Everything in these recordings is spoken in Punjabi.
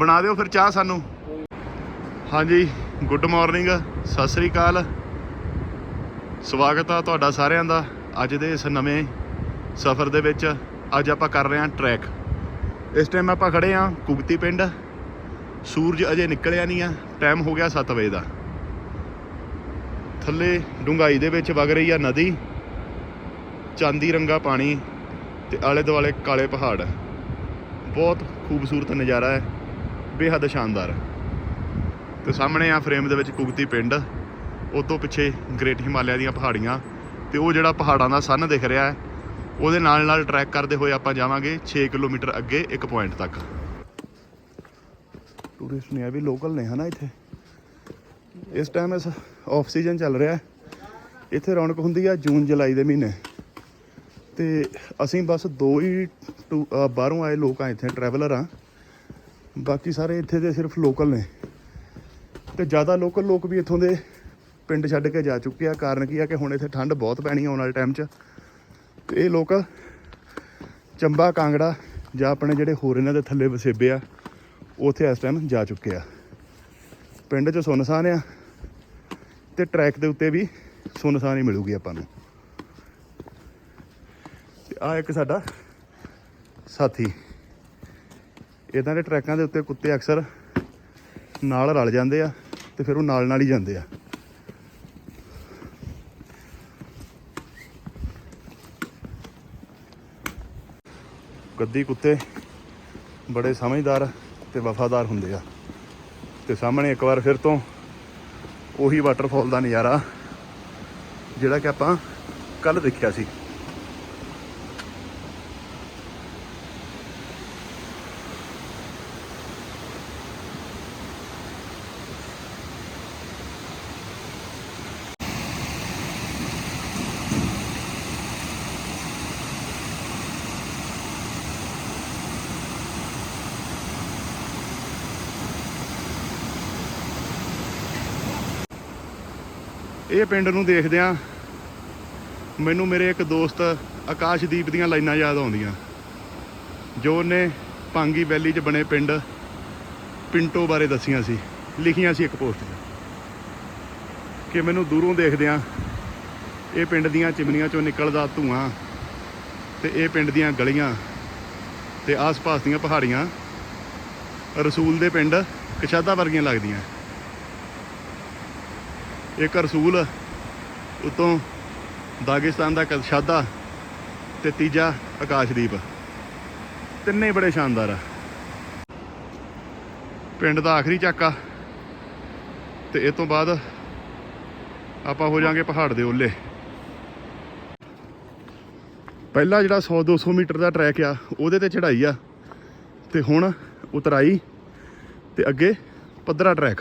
ਬਣਾ ਦਿਓ ਫਿਰ ਚਾਹ ਸਾਨੂੰ। ਹਾਂਜੀ ਗੁੱਡ ਮਾਰਨਿੰਗ ਸਤਿ ਸ੍ਰੀ ਅਕਾਲ। ਸਵਾਗਤ ਆ ਤੁਹਾਡਾ ਸਾਰਿਆਂ ਦਾ ਅੱਜ ਦੇ ਇਸ ਨਵੇਂ ਸਫ਼ਰ ਦੇ ਵਿੱਚ। ਅੱਜ ਆਪਾਂ ਕਰ ਰਹੇ ਹਾਂ ਟਰੈਕ ਇਸ ਟਾਈਮ ਆਪਾਂ ਖੜੇ ਹਾਂ ਕੁਗਤੀ ਪਿੰਡ। ਸੂਰਜ ਅਜੇ ਨਿਕਲਿਆ ਨਹੀਂ ਆ ਟਾਈਮ ਹੋ ਗਿਆ 7 ਵਜੇ ਦਾ। ਥੱਲੇ ਡੁੰਗਾਈ ਦੇ ਵਿੱਚ ਵਗ ਰਹੀ ਆ ਨਦੀ। ਚਾਂਦੀ ਰੰਗਾ ਪਾਣੀ ਤੇ ਆਲੇ ਦੁਆਲੇ ਕਾਲੇ ਪਹਾੜ। ਬਹੁਤ ਖੂਬਸੂਰਤ ਨਜ਼ਾਰਾ ਹੈ। ਬੇਹੱਦ ਸ਼ਾਨਦਾਰ। ਤੇ ਸਾਹਮਣੇ ਆ ਫਰੇਮ ਦੇ ਵਿੱਚ ਕੁਗਤੀ ਪਿੰਡ। ਉਹ ਤੋਂ ਪਿੱਛੇ ਗ੍ਰੇਟ ਹਿਮਾਲਿਆ ਦੀਆਂ ਪਹਾੜੀਆਂ। ਤੇ ਉਹ ਜਿਹੜਾ ਪਹਾੜਾਂ ਦਾ ਸਨ ਦਿਖ ਰਿਹਾ ਹੈ, ਉਹਦੇ ਨਾਲ ਨਾਲ ਟਰੈਕ ਕਰਦੇ ਹੋਏ ਆਪਾਂ ਜਾਵਾਂਗੇ 6 ਕਿਲੋਮੀਟਰ ਅੱਗੇ ਇੱਕ ਪੁਆਇੰਟ ਤੱਕ। ਟੂਰਿਸਟ ਨੇ ਆ ਵੀ ਲੋਕਲ ਨੇ ਹਨਾ ਇੱਥੇ। ਇਸ ਟਾਈਮ ਇਸ ਆਫ ਸੀਜ਼ਨ ਚੱਲ ਰਿਹਾ ਇੱਥੇ ਰੌਣਕ ਹੁੰਦੀ ਆ ਜੂਨ, ਜੁਲਾਈ ਦੇ ਮਹੀਨੇ। ਤੇ ਅਸੀਂ ਬਸ ਦੋ ਹੀ ਟੂ- ਬਾਹਰੋਂ ਆਏ ਲੋਕ ਆ ਇੱਥੇ ਟਰੈਵਲਰ ਆ। ਬਾਕੀ ਸਾਰੇ ਇੱਥੇ ਦੇ ਸਿਰਫ ਲੋਕਲ ਨੇ। ਤੇ ਜ਼ਿਆਦਾ ਲੋਕਲ ਲੋਕ ਵੀ ਇੱਥੋਂ ਦੇ ਪਿੰਡ ਛੱਡ ਕੇ ਜਾ ਚੁੱਕੇ ਆ। ਕਾਰਨ ਕੀ ਆ ਕਿ ਹੁਣ ਇੱਥੇ ਠੰਡ ਬਹੁਤ ਪੈਣੀ ਆਉਣ ਵਾਲੇ ਟਾਈਮ 'ਚ। ਤੇ ਇਹ ਲੋਕ ਚੰਬਾ, ਕਾਂਗੜਾ ਜਾਂ ਆਪਣੇ ਜਿਹੜੇ ਹੋਰ ਇਹਨਾਂ ਦੇ ਥੱਲੇ ਵਸੇਬੇ ਆ, ਉੱਥੇ ਇਸ ਟਾਈਮ ਜਾ ਚੁੱਕੇ ਆ। ਪਿੰਡ 'ਚ ਸੁਨਸਾਨ ਆ ਤੇ ਟਰੈਕ ਦੇ ਉੱਤੇ ਵੀ ਸੁਨਸਾਨ ਹੀ ਮਿਲੂਗੀ ਆਪਾਂ ਨੂੰ। ਤੇ ਆ ਇੱਕ ਸਾਡਾ ਸਾਥੀ ਇਦਾਂ ਦੇ ਟਰੈਕਾਂ ਦੇ ਉੱਤੇ ਕੁੱਤੇ ਅਕਸਰ ਨਾਲ ਰਲ ਜਾਂਦੇ ਆ ਤੇ ਫਿਰ ਉਹ ਨਾਲ ਨਾਲ ਹੀ ਜਾਂਦੇ ਆ। ਗੱਦੀ ਕੁੱਤੇ ਬੜੇ ਸਮਝਦਾਰ ਤੇ ਵਫਾਦਾਰ ਹੁੰਦੇ ਆ। ਤੇ ਸਾਹਮਣੇ ਇੱਕ ਵਾਰ ਫਿਰ ਤੋਂ ਉਹੀ ਵਾਟਰਫਾਲ ਦਾ ਨਜ਼ਾਰਾ ਜਿਹੜਾ ਕਿ ਆਪਾਂ ਕੱਲ ਦੇਖਿਆ ਸੀ। ਇਹ ਪਿੰਡ ਨੂੰ ਦੇਖਦਿਆਂ ਮੈਨੂੰ ਮੇਰੇ ਇੱਕ ਦੋਸਤ ਆਕਾਸ਼ਦੀਪ ਦੀਆਂ ਲਾਈਨਾਂ ਯਾਦ ਆਉਂਦੀਆਂ, ਜੋ ਉਹਨੇ ਪਾਂਗੀ ਵੈਲੀ 'ਚ ਬਣੇ ਪਿੰਡ ਪਿੰਟੋ ਬਾਰੇ ਦੱਸੀਆਂ ਸੀ, ਲਿਖੀਆਂ ਸੀ ਇੱਕ ਪੋਸਟ 'ਚ। ਕਿ ਮੈਨੂੰ ਦੂਰੋਂ ਦੇਖਦਿਆਂ ਇਹ ਪਿੰਡ ਦੀਆਂ ਚਿਮਨੀਆਂ 'ਚੋਂ ਨਿਕਲਦਾ ਧੂਆਂ ਤੇ ਇਹ ਪਿੰਡ ਦੀਆਂ ਗਲੀਆਂ ਤੇ ਆਸ-ਪਾਸ ਦੀਆਂ ਪਹਾੜੀਆਂ ਰਸੂਲ ਦੇ ਪਿੰਡ ਕਸ਼ਾਦਾ ਵਰਗੀਆਂ ਲੱਗਦੀਆਂ। ਇੱਕ ਰਸੂਲ, ਉਤੋਂ ਦਾਗਿਸਤਾਨ ਦਾ ਕਸ਼ਾਦਾ ਤੇ ਤੀਜਾ ਆਕਾਸ਼ਦੀਪ। ਤਿੰਨੇ ਬੜੇ ਸ਼ਾਨਦਾਰ ਆ। ਪਿੰਡ ਦਾ ਆਖਰੀ ਚੱਕਾ ਤੇ ਇਹ ਤੋਂ ਬਾਅਦ ਆਪਾਂ ਹੋ ਜਾਾਂਗੇ ਪਹਾੜ ਦੇ ਓਲੇ। ਪਹਿਲਾ ਜਿਹੜਾ 100 200 ਮੀਟਰ ਦਾ ਟਰੈਕ ਆ, ਉਹਦੇ ਤੇ ਚੜ੍ਹਾਈ ਆ ਤੇ ਹੁਣ ਉਤਰਾਈ ਤੇ ਅੱਗੇ ਪੱਧਰਾ ਟਰੈਕ।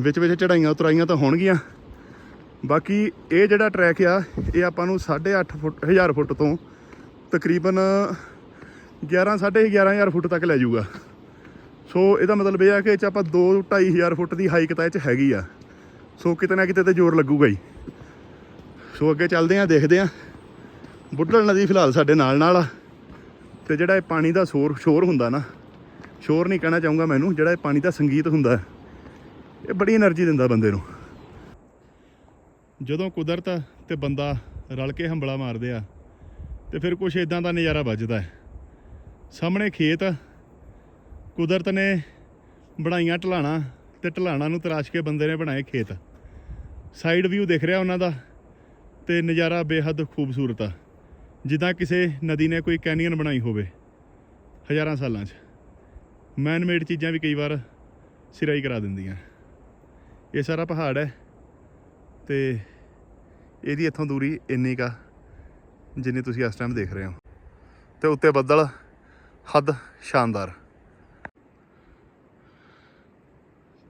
ਵਿੱਚ ਵਿੱਚ ਚੜਾਈਆਂ ਉਤਰਾਈਆਂ ਤਾਂ ਹੋਣਗੀਆਂ। ਬਾਕੀ ਇਹ ਜਿਹੜਾ ਟਰੈਕ ਆ, ਇਹ ਆਪਾਂ ਨੂੰ 8.5 ਫੁੱਟ 1000 ਫੁੱਟ ਤੋਂ ਤਕਰੀਬਨ 11 11500 ਫੁੱਟ ਤੱਕ ਲੈ ਜਾਊਗਾ। ਸੋ ਇਹਦਾ ਮਤਲਬ ਇਹ ਆ ਕਿ ਇਹ ਚ ਆਪਾਂ 2 2500 ਫੁੱਟ ਦੀ ਹਾਈਕ ਤਾਂ ਇਹ ਚ ਹੈਗੀ ਆ। ਸੋ ਕਿਤੇ ਨਾ ਕਿਤੇ ਤੇ ਜ਼ੋਰ ਲੱਗੂਗਾ ਹੀ। ਸੋ ਅੱਗੇ ਚੱਲਦੇ ਆ, ਦੇਖਦੇ ਆ। ਬੁੱਢਲ ਨਦੀ ਫਿਲਹਾਲ ਸਾਡੇ ਨਾਲ ਨਾਲ ਆ। ਤੇ ਜਿਹੜਾ ਇਹ ਪਾਣੀ ਦਾ ਸ਼ੋਰ ਸ਼ੋਰ ਹੁੰਦਾ ਨਾ, ਸ਼ੋਰ ਨਹੀਂ ਕਹਿਣਾ ਚਾਹੂੰਗਾ ਮੈਨੂੰ, ਜਿਹੜਾ ਇਹ ਪਾਣੀ ਦਾ ਸੰਗੀਤ ਹੁੰਦਾ। ਇਹ ਬੜੀ એનર્ਜੀ ਦਿੰਦਾ ਬੰਦੇ ਨੂੰ। ਜਦੋਂ ਕੁਦਰਤ ਤੇ ਬੰਦਾ ਰਲ ਕੇ ਹੰਬਲਾ ਮਾਰਦੇ ਆ, ਤੇ ਫਿਰ ਕੁਝ ਇਦਾਂ ਦਾ ਨਜ਼ਾਰਾ ਵੱਜਦਾ ਹੈ। ਸਾਹਮਣੇ ਖੇਤ, ਕੁਦਰਤ ਨੇ ਬਣਾਈਆਂ ਢਲਾਣਾ ਤੇ ਢਲਾਣਾ ਨੂੰ ਤਰਾਸ਼ ਕੇ ਬੰਦੇ ਨੇ ਬਣਾਏ ਖੇਤ। ਸਾਈਡ ਵਿਊ ਦਿਖ ਰਿਹਾ ਉਹਨਾਂ ਦਾ, ਤੇ ਨਜ਼ਾਰਾ ਬੇਹੱਦ ਖੂਬਸੂਰਤ ਆ। ਜਿੱਦਾਂ ਕਿਸੇ ਨਦੀ ਨੇ ਕੋਈ ਕੈਨੀਅਨ ਬਣਾਈ ਹੋਵੇ, ਹਜ਼ਾਰਾਂ ਸਾਲਾਂ 'ਚ। ਮੈਨਮੇਡ ਚੀਜ਼ਾਂ ਵੀ ਕਈ ਵਾਰ ਸਿਰਾਈ ਕਰਾ ਦਿੰਦੀਆਂ। ਇਹ ਸਾਰਾ ਪਹਾੜ ਹੈ ਤੇ ਇਹਦੀ ਇੱਥੋਂ ਦੂਰੀ ਇੰਨੀ ਕਾ ਜਿੰਨੀ ਤੁਸੀਂ ਇਸ ਟਾਈਮ ਦੇਖ ਰਹੇ ਹੋ। ਤੇ ਉੱਤੇ ਬੱਦਲ, ਹੱਦ ਸ਼ਾਨਦਾਰ।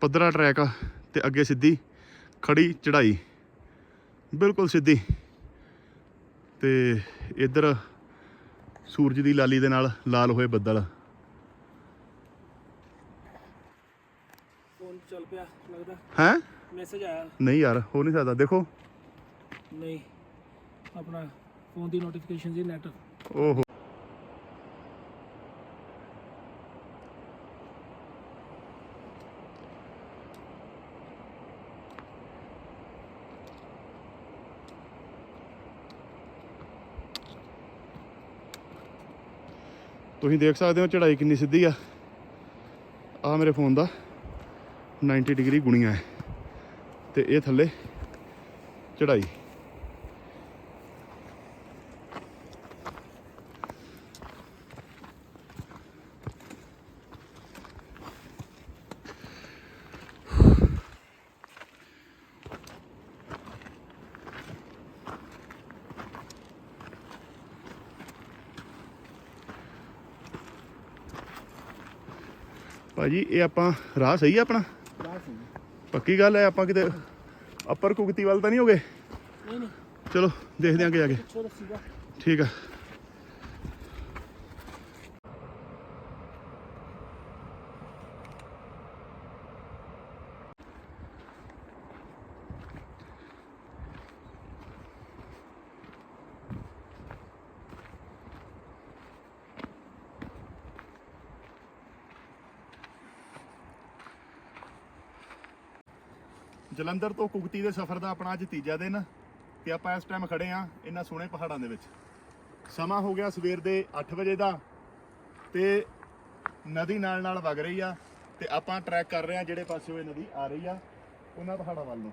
ਪੱਧਰਾ ਟਰੈਕ ਆ ਤੇ ਅੱਗੇ ਸਿੱਧੀ ਖੜੀ ਚੜਾਈ ਬਿਲਕੁਲ ਸਿੱਧੀ। ਤੇ ਇੱਧਰ ਸੂਰਜ ਦੀ ਲਾਲੀ ਦੇ ਨਾਲ ਲਾਲ ਹੋਏ ਬੱਦਲ। ਹੈ? ਮੈਸੇਜ ਆਇਆ। ਨਹੀਂ ਯਾਰ ਹੋ ਨਹੀਂ ਸਕਦਾ। ਦੇਖੋ। ਨਹੀਂ। ਆਪਣਾ ਫੋਨ ਦੀ ਨੋਟੀਫਿਕੇਸ਼ਨ ਦੀ ਨੈਟ ਓਹੋ। ਤੁਸੀਂ ਦੇਖ ਸਕਦੇ ਹੋ ਚੜਾਈ ਕਿੰਨੀ ਸਿੱਧੀ ਆ। ਆ ਮੇਰੇ ਫੋਨ ਦਾ। 90 ਡਿਗਰੀ ਗੁਣੀਆਂ ਹੈ। ਤੇ ਇਹ ਥੱਲੇ ਚੜਾਈ ਭਾਜੀ, ਇਹ ਆਪਾਂ ਰਾਹ ਸਹੀ ਆ ਆਪਣਾ? ਪੱਕੀ ਗੱਲ ਹੈ ਆਪਾਂ ਕਿਤੇ ਅੱਪਰ ਕੁਗਤੀ ਵੱਲ ਤਾਂ ਨਹੀਂ ਹੋਗੇ? ਨਹੀਂ ਨਹੀਂ। ਚਲੋ ਦੇਖਦੇ ਆਂ ਅੱਗੇ ਜਾ ਕੇ। ਠੀਕ ਆ। ਜਲੰਧਰ ਤੋਂ ਕੁਗਤੀ ਦੇ ਸਫ਼ਰ ਦਾ ਆਪਣਾ ਅੱਜ ਤੀਜਾ ਦਿਨ ਤੇ ਆਪਾਂ ਇਸ ਟਾਈਮ ਖੜੇ ਆ ਇਹਨਾਂ ਸੋਹਣੇ ਪਹਾੜਾਂ ਦੇ ਵਿੱਚ। ਸਮਾਂ ਹੋ ਗਿਆ ਸਵੇਰ ਦੇ 8 ਵਜੇ ਦਾ ਤੇ ਨਦੀ ਨਾਲ ਨਾਲ ਵਗ ਰਹੀ ਆ ਤੇ ਆਪਾਂ ਟਰੈਕ ਕਰ ਰਹੇ ਆ ਜਿਹੜੇ ਪਾਸੇ ਇਹ ਨਦੀ ਆ ਰਹੀ ਆ ਉਹਨਾਂ ਪਹਾੜਾਂ ਵੱਲ ਨੂੰ।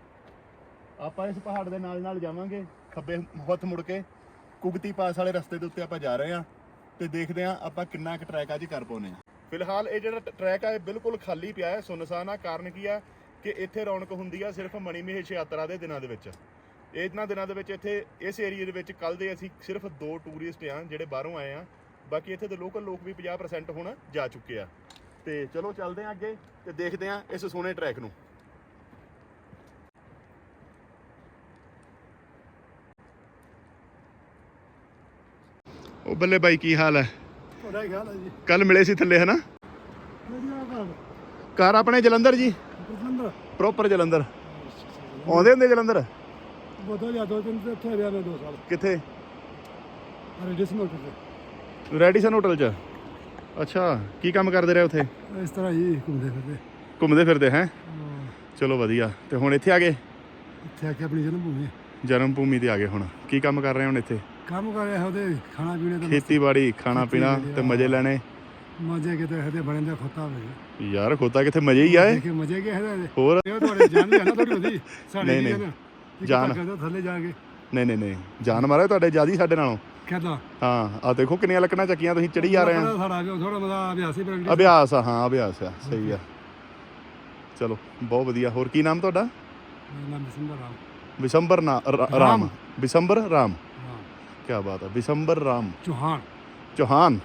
ਆਪਾਂ ਇਸ ਪਹਾੜ ਦੇ ਨਾਲ ਨਾਲ ਜਾਵਾਂਗੇ ਖੱਬੇ ਹੱਥ ਮੁੜ ਕੇ ਕੁਗਤੀ ਪਾਸ ਵਾਲੇ ਰਸਤੇ ਦੇ ਉੱਤੇ ਆਪਾਂ ਜਾ ਰਹੇ ਆ ਤੇ ਦੇਖਦੇ ਆ ਆਪਾਂ ਕਿੰਨਾ ਕੁ ਟਰੈਕ ਅੱਜ ਕਰ ਪਾਉਨੇ ਆ ਫਿਲਹਾਲ ਇਹ ਜਿਹੜਾ ਟਰੈਕ ਆ ਇਹ ਬਿਲਕੁਲ ਖਾਲੀ ਪਿਆ ਹੈ। ਸੁਨਸਾਨ ਆ। ਕਾਰਨ ਕੀ ਆ? ਕਿ ਇੱਥੇ ਰੌਣਕ ਹੁੰਦੀ ਆ ਸਿਰਫ ਮਣੀਮਹੇਸ਼ ਯਾਤਰਾ ਦੇ ਦਿਨਾਂ ਦੇ ਵਿੱਚ। ਇਹਨਾਂ ਦਿਨਾਂ ਦੇ ਵਿੱਚ ਇੱਥੇ ਇਸ ਏਰੀਆ ਦੇ ਵਿੱਚ ਕੱਲ ਦੇ ਅਸੀਂ ਸਿਰਫ ਦੋ ਟੂਰਿਸਟ ਆ ਜਿਹੜੇ ਬਾਹਰੋਂ ਆਏ ਆ। ਬਾਕੀ ਇੱਥੇ ਦੇ ਲੋਕਲ ਲੋਕ ਵੀ 50% ਹੁਣ ਜਾ ਚੁੱਕੇ ਆ। ਤੇ ਚਲੋ ਚੱਲਦੇ ਆ ਅੱਗੇ ਤੇ ਦੇਖਦੇ ਆ ਇਸ ਸੋਹਣੇ ਟਰੈਕ ਨੂੰ। ਉਹ ਬੱਲੇ ਬਾਈ ਕੀ ਹਾਲ ਹੈ ਤੁਹਾਡਾ ਖਿਆਲ ਹੈ ਜੀ। ਕੱਲ ਮਿਲੇ ਸੀ ਥੱਲੇ ਹਨਾ? ਘਰ ਆਪਣੇ ਜਲੰਧਰ ਜੀ? ਪ੍ਰਸੰਦ ਪ੍ਰੋਪਰ ਜਲੰਧਰ। ਆਉਂਦੇ ਹੁੰਦੇ ਜਲੰਧਰ? ਬੋਤਲ ਜਾਂ ਦੋ ਦਿਨ ਤੇ ਇੱਥੇ ਰਿਹਾ ਮੈਂ ਦੋ ਸਾਲ। ਕਿੱਥੇ? ਰੈਡੀਸਨਲ ਤੇ। ਰੈਡੀਸਨ ਹੋਟਲ 'ਚ? ਅੱਛਾ ਕੀ ਕੰਮ ਕਰਦੇ ਰਹੇ ਉੱਥੇ? ਇਸ ਤਰ੍ਹਾਂ ਹੀ ਘੁੰਮਦੇ ਫਿਰਦੇ। ਘੁੰਮਦੇ ਫਿਰਦੇ ਹੈ? ਹਾਂ, ਚਲੋ ਵਧੀਆ। ਤੇ ਹੁਣ ਇੱਥੇ ਆ ਗਏ? ਇੱਥੇ ਆ ਕੇ ਆਪਣੀ ਜਨਮ ਭੂਮੀ ਜਨਮ ਭੂਮੀ ਤੇ ਆ ਗਏ ਹੁਣ। ਕੀ ਕੰਮ ਕਰ ਰਹੇ ਹੁਣ ਇੱਥੇ? ਕੰਮ ਕਰ ਰਿਹਾ ਉਹਦੇ ਖਾਣਾ ਪੀਣੇ ਦਾ ਖੇਤੀਬਾੜੀ ਖਾਣਾ ਪੀਣਾ ਤੇ ਮਜ਼ੇ ਲੈਣੇ। ਮਜ਼ੇ ਕਿਤੇ ਹਦੇ ਬਣੇ ਦਾ ਖੋਤਾ ਹੋਵੇ। ਯਾਰ ਖੋਤਾ ਕਿੱਥੇ? ਮਜ਼ੇ ਹੀ ਆਏ ਦੇਖੇ ਮਜ਼ੇ ਕੇ ਹਦੇ ਹੋਰ? ਇਹ ਤੁਹਾਡੇ ਜਾਨ ਹੈ ਨਾ ਤੁਹਾਡੀ ਉਹਦੀ। ਸਾਡੇ ਨਹੀਂ, ਨਹੀਂ। ਜਾਨ। ਜਾਨ। ਥੱਲੇ ਜਾ ਕੇ। ਨਹੀਂ ਨਹੀਂ ਨਹੀਂ। ਜਾਨ ਮਾਰੇ ਤੁਹਾਡੇ ਜਿਆਦੀ ਸਾਡੇ ਨਾਲੋਂ? ਕਹਦਾ ਹਾਂ ਆ ਦੇਖੋ ਕਿੰਨੀਆਂ ਲੱਕੜਾਂ ਚੱਕੀਆਂ ਤੁਸੀਂ ਚੜੀ ਜਾ ਰਹੇ ਆ ਸਾਡਾ ਵੀ ਥੋੜਾ ਮਜ਼ਾ ਅਭਿਆਸੀ ਪ੍ਰੈਕਟਿਸ ਅਭਿਆਸ ਆ ਹਾਂ ਅਭਿਆਸ ਆ ਸਹੀ ਆ। ਚਲੋ ਬਹੁਤ ਵਧੀਆ। ਹੋਰ ਕੀ ਨਾਮ ਤੁਹਾਡਾ? ਨਾਮ ਬਿਸੰਬਰ ਰਾਮ। ਵਿਸ਼ੰਬਰ ਨਾ ਰਾ- ਰਾਮ। ਰਾਮ। ਵਿਸ਼ੰਬਰ ਰਾਮ। ਹਾਂ। ਕੀ ਬਾਤ ਹੈ ਵਿਸ਼ੰਬਰ ਰਾਮ। ਚੌਹਾਨ। ਚੌਹਾਨ।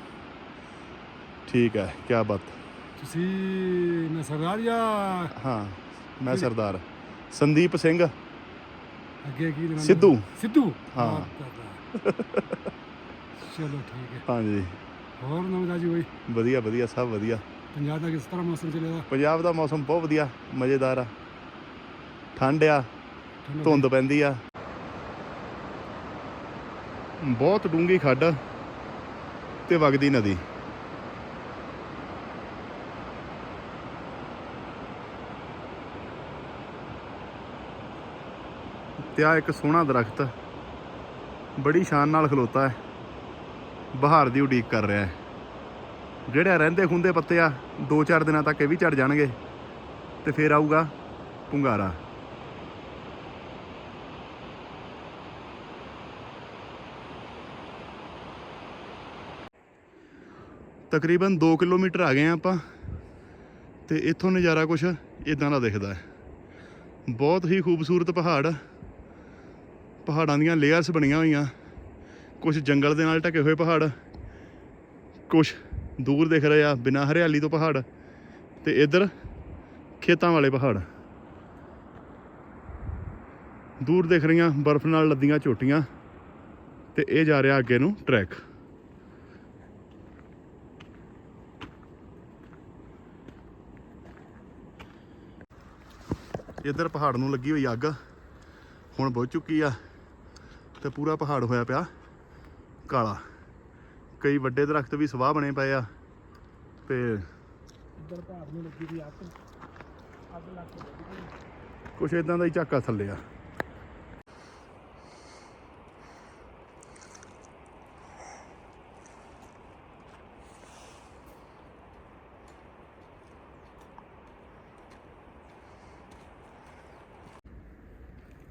ਠੀਕ ਹੈ ਕੀ ਬਾਤ। ਤੁਸੀਂ ਮੈਂ ਸਰਦਾਰ ਜਾਂ ਹਾਂ ਮੈਂ ਸਰਦਾਰ। ਸੰਦੀਪ ਸਿੰਘ। ਅੱਗੇ ਕੀ ਨਾਮ ਸਿੱਧੂ। ਸਿੱਧੂ? ਹਾਂ। ਚਲੋ ਠੀਕ ਹੈ। ਹਾਂਜੀ। ਹੋਰ ਨਵਦਾ ਜੀ ਹੋਈ? ਵਧੀਆ ਵਧੀਆ ਸਭ ਵਧੀਆ। ਪੰਜਾਬ ਦਾ ਕਿਸ ਤਰ੍ਹਾਂ ਮੌਸਮ ਚੱਲੇਗਾ ਪੰਜਾਬ ਦਾ ਮੌਸਮ ਬਹੁਤ ਵਧੀਆ ਮਜ਼ੇਦਾਰ ਆ। ਠੰਡ ਆ ਧੁੰਦ ਪੈਂਦੀ ਆ। ਬਹੁਤ ਡੂੰਗੀ ਖੱਡ ਤੇ ਵਗਦੀ ਨਦੀ। ਤੇ ਆ ਇੱਕ ਸੋਹਣਾ ਦਰਖਤ। ਬੜੀ ਸ਼ਾਨ ਨਾਲ ਖਲੋਤਾ ਹੈ। ਬਹਾਰ ਦੀ ਉਡੀਕ ਕਰ ਰਿਹਾ ਹੈ। ਜਿਹੜੇ ਰਹਿੰਦੇ ਖੁੰਦੇ ਪੱਤੇ ਆ 2-4 ਦਿਨਾਂ ਤੱਕ ਇਹ ਵੀ ਝੜ ਜਾਣਗੇ। ਤੇ ਫੇਰ ਆਊਗਾ ਪੁੰਗਾਰਾ। ਤਕਰੀਬਨ 2 ਕਿਲੋਮੀਟਰ ਆ ਗਏ ਆ ਆਪਾਂ। ਤੇ ਇੱਥੋਂ ਨਜ਼ਾਰਾ ਕੁਛ ਇਦਾਂ ਦਾ ਦਿਖਦਾ ਹੈ। ਬਹੁਤ ਹੀ ਖੂਬਸੂਰਤ ਪਹਾੜ। ਪਹਾੜਾਂ ਦੀਆਂ ਲੇਅਰਸ ਬਣੀਆਂ ਹੋਈਆਂ। ਕੁਝ ਜੰਗਲ ਦੇ ਨਾਲ ਢਕੇ ਹੋਏ ਪਹਾੜ। ਕੁਝ ਦੂਰ ਦਿਖ ਰਹੇ ਆ, ਬਿਨਾਂ ਹਰਿਆਲੀ ਤੋਂ ਪਹਾੜ। ਤੇ ਇੱਧਰ ਖੇਤਾਂ ਵਾਲੇ ਪਹਾੜ। ਦੂਰ ਦਿਖ ਰਹੀਆਂ ਬਰਫ਼ ਨਾਲ ਲੱਦੀਆਂ ਚੋਟੀਆਂ। ਤੇ ਇਹ ਜਾ ਰਿਹਾ ਅੱਗੇ ਨੂੰ ਟਰੈਕ ਇੱਧਰ ਪਹਾੜ ਨੂੰ ਲੱਗੀ ਹੋਈ ਅੱਗ ਹੁਣ ਬੁੱਝ ਚੁੱਕੀ ਆ। ਤੇ ਪੂਰਾ ਪਹਾੜ ਹੋਇਆ ਪਿਆ। ਕਾਲਾ। ਕਈ ਵੱਡੇ ਦਰਖਤ ਵੀ ਸਵਾਹ ਬਣੇ ਪਏ ਆ। ਤੇ ਕੁਛ ਇਦਾਂ ਦਾ ਹੀ ਝਾਕਾ ਥੱਲੇ ਆ।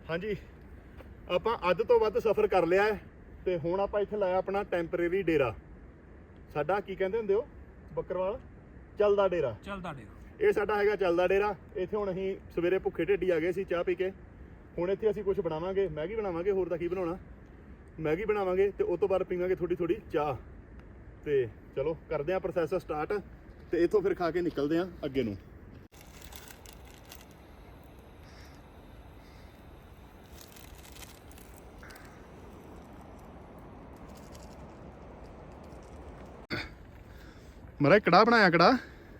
ਹਾਂਜੀ। ਆਪਾਂ ਅੱਧ ਤੋਂ ਵੱਧ ਸਫ਼ਰ ਕਰ ਲਿਆ ਹੈ ਤੇ ਹੁਣ ਆਪਾਂ ਇੱਥੇ ਲਾਇਆ ਆਪਣਾ ਟੈਂਪਰੇਰੀ ਡੇਰਾ। ਸਾਡਾ ਕੀ ਕਹਿੰਦੇ ਹੁੰਦੇ ਹੋ? ਬੱਕਰਵਾਲ? ਚੱਲਦਾ ਡੇਰਾ। ਚੱਲਦਾ ਡੇ ਇਹ ਸਾਡਾ ਹੈਗਾ ਚੱਲਦਾ ਡੇਰਾ। ਇੱਥੇ ਹੁਣ ਅਸੀਂ ਸਵੇਰੇ ਭੁੱਖੇ ਢਿੱਡੀ ਆ ਗਏ ਸੀ ਚਾਹ ਪੀ ਕੇ। ਹੁਣ ਇੱਥੇ ਅਸੀਂ ਕੁਝ ਬਣਾਵਾਂਗੇ। ਮੈਗੀ ਬਣਾਵਾਂਗੇ ਹੋਰ ਤਾਂ ਕੀ ਬਣਾਉਣਾ? ਮੈਗੀ ਬਣਾਵਾਂਗੇ ਤੇ ਉਸ ਤੋਂ ਬਾਅਦ ਪੀਵਾਂਗੇ ਥੋੜੀ ਥੋੜੀ ਚਾਹ। ਤੇ ਚਲੋ ਕਰਦੇ ਆਂ ਪ੍ਰੋਸੈਸ ਸਟਾਰਟ ਤੇ ਇੱਥੋਂ ਫਿਰ ਖਾ ਕੇ ਨਿਕਲਦੇ ਆਂ ਅੱਗੇ ਨੂੰ। ਮਰਾ ਕੜਾ ਬਣਾਇਆ ਕੜਾ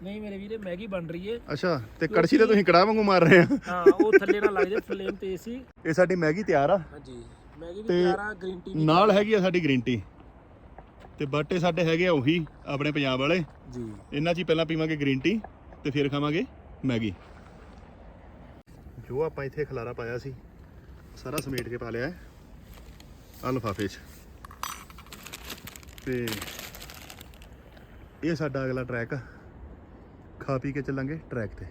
ਨਹੀਂ ਮੇਰੇ ਵੀਰੇ ਮੈਗੀ ਬਣ ਰਹੀ ਏ। ਅੱਛਾ ਤੇ ਕੜਛੀ ਤੇ ਤੁਸੀਂ ਕੜਾ ਵਾਂਗੂ ਮਾਰ ਰਹੇ ਆ। ਹਾਂ ਉਹ ਥੱਲੇ ਨਾ ਲੱਗ ਜਾਏ ਫਲੇਮ ਤੇ ਸੀ ਇਹ ਸਾਡੀ ਮੈਗੀ ਤਿਆਰ ਆ। ਹਾਂਜੀ ਮੈਗੀ ਵੀ ਤਿਆਰ ਆ ਗ੍ਰੀਨ ਟੀ ਵੀ ਨਾਲ ਹੈਗੀ ਆ ਸਾਡੀ ਗ੍ਰੀਨ ਟੀ ਤੇ ਬਾਟੇ ਸਾਡੇ ਹੈਗੇ ਆ ਉਹੀ ਆਪਣੇ ਪੰਜਾਬ ਵਾਲੇ। ਜੀ। ਇਹਨਾਂ 'ਚ ਹੀ ਪਹਿਲਾਂ ਪੀਵਾਂਗੇ ਗ੍ਰੀਨ ਟੀ ਤੇ ਫਿਰ ਖਾਵਾਂਗੇ ਮੈਗੀ। ਜੋ ਆਪਾਂ ਇੱਥੇ ਖਲਾਰਾ ਪਾਇਆ ਸੀ ਸਾਰਾ ਸਮੇਟ ਕੇ ਪਾ ਲਿਆ ਹੈ। ਆ ਲਿਫਾਫੇ 'ਚ। ਤੇ ਇਹ ਸਾਡਾ ਅਗਲਾ ਟਰੈਕ ਖਾ ਪੀ ਕੇ ਚੱਲਾਂਗੇ ਟਰੈਕ ਤੇ।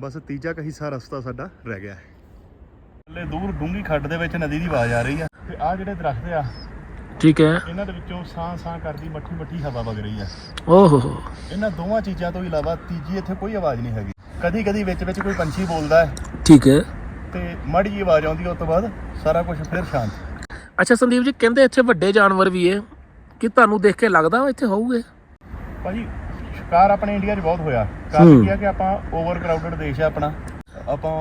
ਬਸ ਤੀਜਾ ਕਾ ਹਿੱਸਾ ਰਸਤਾ ਸਾਡਾ ਰਹਿ ਗਿਆ ਹੈ। ਥੱਲੇ ਦੂਰ ਡੂੰਗੀ ਖੱਡ ਦੇ ਵਿੱਚ ਨਦੀ ਦੀ ਆਵਾਜ਼ ਆ ਰਹੀ ਆ। ਤੇ ਆ ਜਿਹੜੇ ਦਰਖਤ ਆ ਠੀਕ ਹੈ। ਇਹਨਾਂ ਦੇ ਵਿੱਚੋਂ ਸਾਂ ਸਾਂ ਕਰਦੀ ਮੱਠੀ ਮੱਠੀ ਹਵਾ ਵਗ ਰਹੀ ਆ। ਓਹ। ਹੋ ਇਹਨਾਂ ਦੋਵਾਂ ਚੀਜ਼ਾਂ ਤੋਂ ਇਲਾਵਾ ਤੀਜੀ ਇੱਥੇ ਕੋਈ ਆਵਾਜ਼ ਨਹੀਂ ਹੈਗੀ। ਕਦੀ ਕਦੀ ਵਿੱਚ ਵਿੱਚ ਕੋਈ ਪੰਛੀ ਬੋਲਦਾ ਹੈ। ਠੀਕ ਹੈ। ਤੇ ਮਾੜੀ ਜਿਹੀ ਆਵਾਜ਼ ਆਉਂਦੀ ਹੈ ਉਸ ਤੋਂ ਬਾਅਦ ਸਾਰਾ ਕੁਝ ਫਿਰ ਸ਼ਾਂਤ। ਅੱਛਾ ਸੰਦੀਪ ਜੀ ਕਹਿੰਦੇ ਇੱਥੇ ਵੱਡੇ ਜਾਨਵਰ ਵੀ ਏ ਕਿ ਤੁਹਾਨੂੰ ਦੇਖ ਕੇ ਲੱਗਦਾ ਇੱਥੇ ਹੋਊਗੇ? ਭਾਜੀ ਸ਼ਿਕਾਰ ਆਪਣੇ ਇੰਡੀਆ 'ਚ ਬਹੁਤ ਹੋਇਆ। ਕਾਰਨ ਕੀ ਆ ਕਿ ਆਪਾਂ ਓਵਰ ਕਰਾਊਡਡ ਦੇਸ਼ ਆ ਆਪਣਾ। ਆਪਾਂ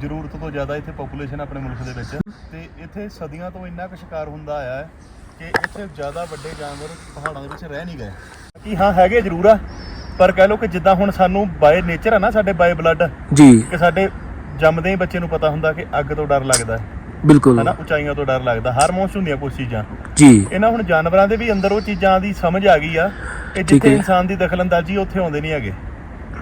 ਜ਼ਰੂਰਤ ਤੋਂ ਜ਼ਿਆਦਾ ਇੱਥੇ ਪੋਪੂਲੇਸ਼ਨ ਆਪਣੇ ਮੁਲਕ ਦੇ ਵਿੱਚ। ਤੇ ਇੱਥੇ ਸਦੀਆਂ ਤੋਂ ਇੰਨਾ ਕੁ ਸ਼ਿਕਾਰ ਹੁੰਦਾ ਆਇਆ ਹੈ ਕਿ ਇੱਥੇ ਜ਼ਿਆਦਾ ਵੱਡੇ ਜਾਨਵਰ ਪਹਾੜਾਂ ਦੇ ਵਿੱਚ ਰਹਿ ਨਹੀਂ ਗਏ। ਕਿ ਹਾਂ ਹੈਗੇ ਜ਼ਰੂਰ ਆ। ਪਰ ਕਹਿ ਲਓ ਕਿ ਜਿੱਦਾਂ ਹੁਣ ਸਾਨੂੰ ਬਾਏ ਨੇਚਰ ਆ ਨਾ ਸਾਡੇ ਬਾਏ ਬਲੱਡ ਜੀ। ਕਿ ਸਾਡੇ ਜੰਮਦੇ ਹੀ ਬੱਚੇ ਨੂੰ ਪਤਾ ਹੁੰਦਾ ਕਿ ਅੱਗ ਤੋਂ ਡਰ ਲੱਗਦਾ ਹੈ। ਬਿਲਕੁਲ। ਹਨਾ ਉਚਾਈਆਂ ਤੋਂ ਡਰ ਲੱਗਦਾ ਹਾਰਮੋਨਸ ਹੁੰਦੀਆਂ ਕੁਝ ਚੀਜ਼ਾਂ। ਜੀ। ਇਹਨਾਂ ਹੁਣ ਜਾਨਵਰਾਂ ਦੇ ਵੀ ਅੰਦਰ ਉਹ ਚੀਜ਼ਾਂ ਦੀ ਸਮਝ ਆ ਗਈ ਆ ਕਿ ਜਿੱਥੇ। ਇਨਸਾਨ ਦੀ ਦਖਲਅੰਦਾਜ਼ੀ ਉੱਥੇ ਆਉਂਦੇ ਨਹੀਂ ਹੈਗੇ।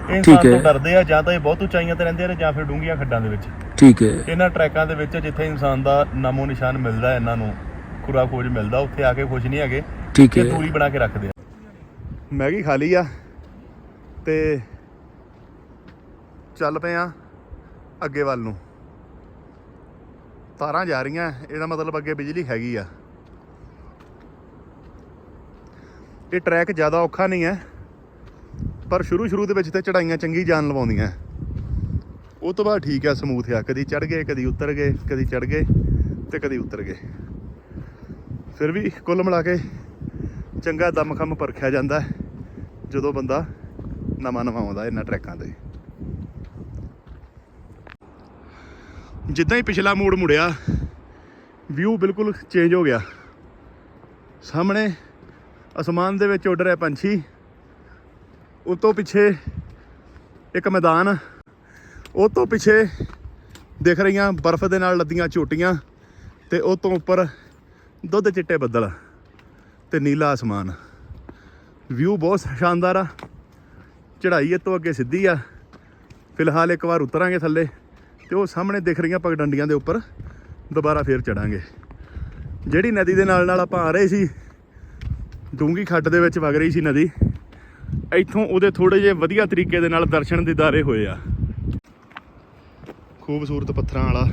ਇਹ ਇਨਸਾਨ। ਤੋਂ ਡਰਦੇ ਆ ਜਾਂ ਤਾਂ ਇਹ ਬਹੁਤ ਉਚਾਈਆਂ ਤੇ ਰਹਿੰਦੇ ਨੇ ਜਾਂ ਫਿਰ ਡੂੰਘੀਆਂ ਖੱਡਾਂ ਦੇ ਵਿੱਚ। ਠੀਕ ਹੈ। ਇਹਨਾਂ ਟਰੈਕਾਂ ਦੇ ਵਿੱਚ ਜਿੱਥੇ ਇਨਸਾਨ ਦਾ ਨਾਮੋ ਨਿਸ਼ਾਨ ਮਿਲਦਾ ਹੈ ਇਹਨਾਂ ਨੂੰ ਖੁਰਾ ਖੋਜ ਮਿਲਦਾ ਉੱਥੇ ਆ ਕੇ ਖੁਸ਼ ਨਹੀਂ ਹੈਗੇ। ਠੀਕ ਇਹ ਹੈ। ਦੂਰੀ ਬਣਾ ਕੇ ਰੱਖਦੇ ਆ। ਮੈਗੀ ਖਾ ਲਈ ਆ ਤੇ ਚੱਲ ਪਏ ਆ ਅੱਗੇ ਵੱਲ ਨੂੰ। ਤਾਰਾਂ ਜਾ ਰਹੀਆਂ, ਇਹਦਾ ਮਤਲਬ ਅੱਗੇ ਬਿਜਲੀ ਹੈਗੀ ਆ। ਇਹ ਟਰੈਕ ਜ਼ਿਆਦਾ ਔਖਾ ਨਹੀਂ ਹੈ, ਪਰ ਸ਼ੁਰੂ ਸ਼ੁਰੂ ਦੇ ਵਿੱਚ ਤੇ ਚੜਾਈਆਂ ਚੰਗੀ ਜਾਨ ਲਵਾਉਂਦੀਆਂ। ਉਹ ਤੋਂ ਬਾਅਦ ਠੀਕ ਆ ਸਮੂਥ ਆ। ਕਦੀ ਚੜ ਗਏ, ਕਦੀ ਉਤਰ ਗਏ, ਕਦੀ ਚੜ ਗਏ ਤੇ ਕਦੀ ਉਤਰ ਗਏ। ਫਿਰ ਵੀ ਕੁੱਲ ਮਿਲਾ ਕੇ ਚੰਗਾ ਦਮਖਮ ਪਰਖਿਆ ਜਾਂਦਾ ਜਦੋਂ ਬੰਦਾ ਨਵਾਂ ਨਵਾਂ ਆਉਂਦਾ ਇਹਨਾਂ ਟਰੈਕਾਂ ਤੇ। ਜਿੱਦਾਂ ਹੀ ਪਿਛਲਾ ਮੋੜ ਮੁੜਿਆ ਵਿਊ ਬਿਲਕੁਲ ਚੇਂਜ ਹੋ ਗਿਆ। ਸਾਹਮਣੇ ਅਸਮਾਨ ਦੇ ਵਿੱਚ ਉੱਡ ਰਿਹਾ ਪੰਛੀ। ਉਹ ਤੋਂ ਪਿੱਛੇ ਇੱਕ ਮੈਦਾਨ। ਉਹ ਤੋਂ ਪਿੱਛੇ ਦਿਖ ਰਹੀਆਂ ਬਰਫ਼ ਦੇ ਨਾਲ ਲੱਦੀਆਂ ਚੋਟੀਆਂ ਤੇ ਉਹ ਤੋਂ ਉੱਪਰ ਦੁੱਧ ਚਿੱਟੇ ਬੱਦਲ ਤੇ ਨੀਲਾ ਅਸਮਾਨ। ਵਿਊ ਬਹੁਤ ਸ਼ਾਨਦਾਰ ਆ। ਚੜ੍ਹਾਈ ਇਹ ਤੋਂ ਅੱਗੇ ਸਿੱਧੀ ਆ। ਫਿਲਹਾਲ ਇੱਕ ਵਾਰ ਉਤਰਾਂਗੇ ਥੱਲੇ। ਤੇ ਉਹ ਸਾਹਮਣੇ ਦਿਖ ਰਹੀਆਂ ਪਗਡੰਡੀਆਂ ਦੇ ਉੱਪਰ, ਦੁਬਾਰਾ ਫੇਰ ਚੜਾਂਗੇ। ਜਿਹੜੀ ਨਦੀ ਦੇ ਨਾਲ ਨਾਲ ਆਪਾਂ ਆ ਰਹੇ ਸੀ ਡੂੰਗੀ ਖੱਡ ਦੇ ਵਿੱਚ ਵਗ ਰਹੀ ਸੀ ਨਦੀ, ਇੱਥੋਂ ਉਹਦੇ ਥੋੜੇ ਜਿਹੇ ਵਧੀਆ ਤਰੀਕੇ ਦੇ ਨਾਲ ਦਰਸ਼ਨ ਦਿਦਾਰੇ ਹੋਏ ਆ। ਖੂਬਸੂਰਤ ਪੱਥਰਾਂ ਵਾਲਾ,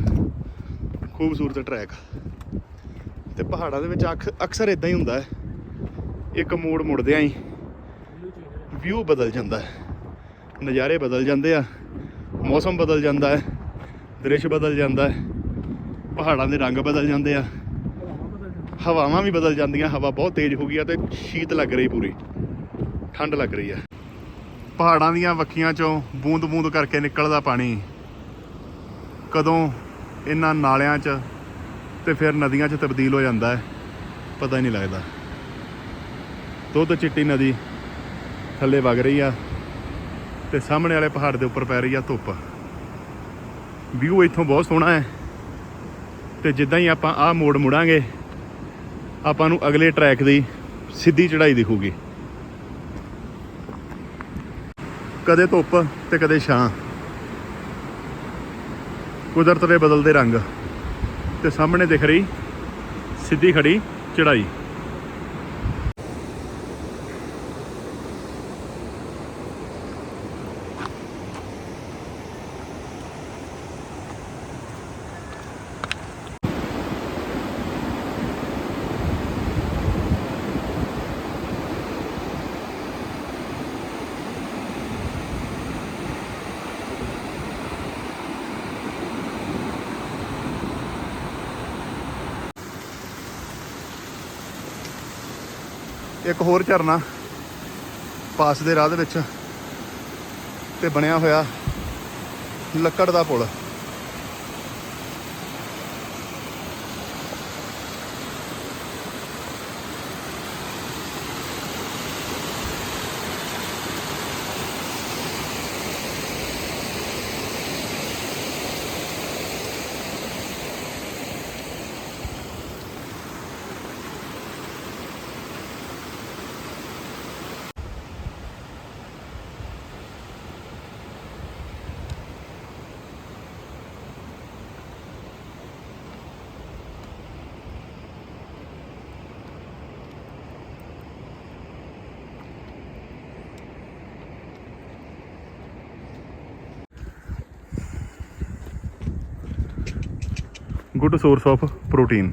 ਖੂਬਸੂਰਤ ਟਰੈਕ। ਤੇ ਪਹਾੜਾਂ ਦੇ ਵਿੱਚ ਅਕ- ਅਕਸਰ ਇਦਾਂ ਹੀ ਹੁੰਦਾ ਹੈ। ਇੱਕ ਮੋੜ ਮੁੜਦਿਆਂ ਹੀ ਵਿਊ ਬਦਲ ਜਾਂਦਾ ਹੈ। ਨਜ਼ਾਰੇ ਬਦਲ ਜਾਂਦੇ ਆ, ਮੌਸਮ ਬਦਲ ਜਾਂਦਾ ਹੈ। ਦ੍ਰਿਸ਼ ਬਦਲ ਜਾਂਦਾ ਹੈ। ਪਹਾੜਾਂ ਦੇ ਰੰਗ ਬਦਲ ਜਾਂਦੇ ਆ। ਹਵਾਵਾਂ ਵੀ ਬਦਲ ਜਾਂਦੀਆਂ, ਹਵਾ ਬਹੁਤ ਤੇਜ਼ ਹੋ ਗਈ ਆ ਤੇ ਸ਼ੀਤ ਲੱਗ ਰਹੀ ਪੂਰੀ। ਠੰਡ ਲੱਗ ਰਹੀ ਆ। ਪਹਾੜਾਂ ਦੀਆਂ ਵੱਖੀਆਂ ਚੋਂ ਬੂੰਦ-ਬੂੰਦ ਕਰਕੇ ਨਿਕਲਦਾ ਪਾਣੀ। ਕਦੋਂ ਇਹਨਾਂ ਨਾਲਿਆਂ 'ਚ ਤੇ ਫਿਰ ਨਦੀਆਂ 'ਚ ਤਬਦੀਲ ਹੋ ਜਾਂਦਾ ਹੈ, ਪਤਾ ਹੀ ਨਹੀਂ ਲੱਗਦਾ। ਦੁੱਧ ਚਿੱਟੀ ਨਦੀ ਥੱਲੇ ਵਗ ਰਹੀ ਆ ਤੇ ਸਾਹਮਣੇ ਵਾਲੇ ਪਹਾੜ ਦੇ ਉੱਪਰ ਪੈ ਰਹੀ ਆ ਧੁੱਪ। ਵਿਊ ਇੱਥੋਂ ਬਹੁਤ ਸੋਹਣਾ ਹੈ। ਤੇ ਜਿੱਦਾਂ ਹੀ ਆਪਾਂ ਆਹ ਮੋੜ ਮੁੜਾਂਗੇ, ਆਪਾਂ ਨੂੰ ਅਗਲੇ ਟਰੈਕ ਦੀ ਸਿੱਧੀ ਚੜ੍ਹਾਈ ਦਿਖੂਗੀ। ਕਦੇ ਧੁੱਪ ਤੇ ਕਦੇ ਛਾਂ। ਕੁਦਰਤ ਦੇ ਬਦਲਦੇ ਰੰਗ। ਤੇ ਸਾਹਮਣੇ ਦਿਖ ਰਹੀ ਸਿੱਧੀ ਖੜੀ ਚੜ੍ਹਾਈ। ਇੱਕ ਹੋਰ ਝਰਨਾ ਪਾਸ ਦੇ ਰਾਹ ਦੇ ਵਿੱਚ ਤੇ ਬਣਿਆ ਹੋਇਆ ਲੱਕੜ ਦਾ ਪੁਲ। Good source of protein